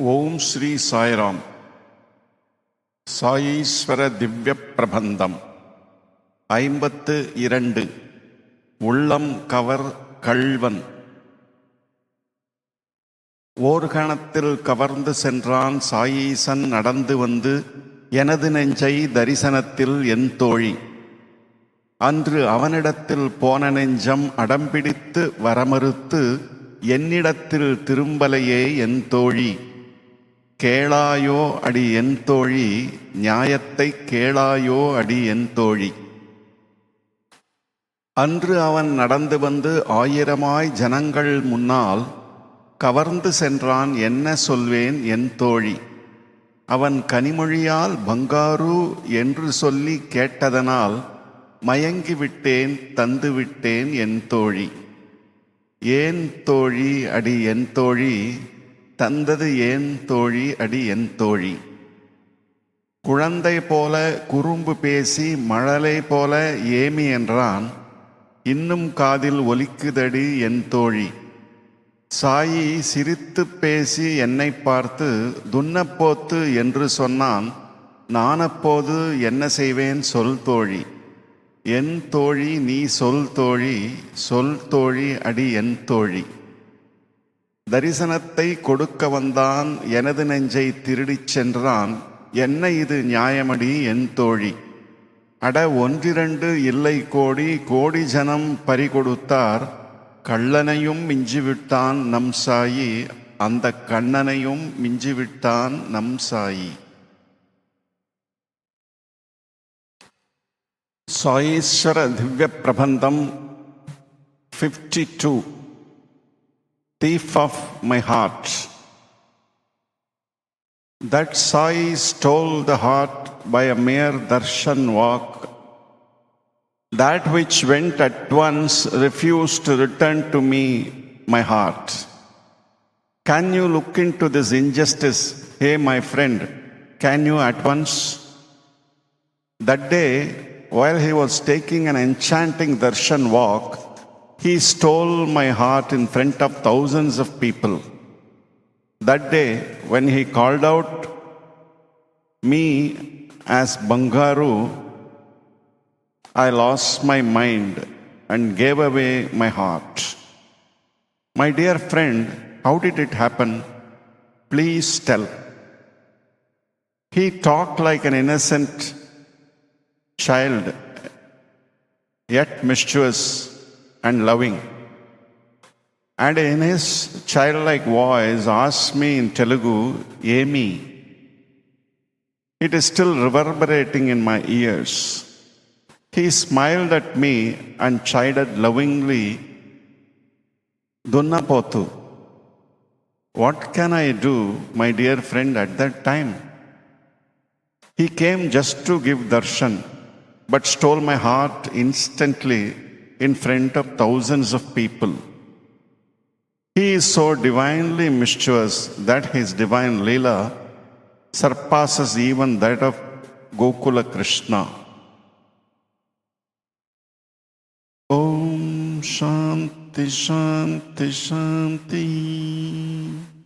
ஓம் ஸ்ரீ சாய்ராம். சாயீஸ்வர திவ்ய பிரபந்தம். ஐம்பத்து இரண்டு. உள்ளம் கவர் கள்வன். ஓர்கணத்தில் கவர்ந்து சென்றான் சாயீசன் நடந்து வந்து எனது நெஞ்சை தரிசனத்தில் என் தோழி. அன்று அவனிடத்தில் போன நெஞ்சம் அடம்பிடித்து வரமறுத்து என்னிடத்தில் திரும்பலையே என் தோழி. கேளாயோ அடி என் தோழி நியாயத்தை கேளாயோ அடி என் தோழி. அன்று அவன் நடந்து வந்து ஆயிரமாய் ஜனங்கள் முன்னால் கவர்ந்து சென்றான் என்ன சொல்வேன் என் தோழி? அவன் கனிமொழியால் பங்காரு என்று சொல்லி கேட்டதனால் மயங்கி விட்டேன் தந்து விட்டேன் என் தோழி. ஏன் தோழி? அடி என் தோழி தந்தது ஏன் தோழி அடி என் தோழி? குழந்தை போல குறும்பு பேசி மழலை போல ஏமி என்றான் இன்னும் காதில் ஒலிக்குதடி என் தோழி? சாயி சிரித்து பேசி என்னை பார்த்து துன்னப்போத்து என்று சொன்னான் நான் அப்போது என்ன செய்வேன் சொல் தோழி? என் தோழி நீ சொல் தோழி சொல் தோழி அடி என் தோழி. தரிசனத்தை கொடுக்க வந்தான் எனது நெஞ்சை திருடிச் சென்றான். என்ன இது நியாயமடி என் தோழி? அட ஒன்றிரண்டு இல்லை கோடி கோடி ஜனம் பறிகொடுத்தார். கள்ளனையும் மிஞ்சிவிட்டான் நம் சாயி அந்த கண்ணனையும் மிஞ்சிவிட்டான் நம் Sai. Saishwara Divya Prabandham fifty two thief of my heart. That Sai stole the heart by a mere darshan walk. That which went at once refused to return to me, my heart. Can you look into this injustice, hey, my friend? Can you at once? That day, while he was taking an enchanting darshan walk, he stole my heart in front of thousands of people. That day, when he called out me as Bangaru, I lost my mind and gave away my heart. My dear friend, how did it happen? Please tell. He talked like an innocent child, yet mischievous and loving. And in his childlike voice, asked me in Telugu, Amy. It is still reverberating in my ears. He smiled at me and chided lovingly, Dunnapotu. What can I do, my dear friend, at that time? He came just to give darshan, but stole my heart instantly in front of thousands of people. He is so divinely mischievous that his divine Leela surpasses even that of Gokula Krishna. Om Shanti Shanti Shanti.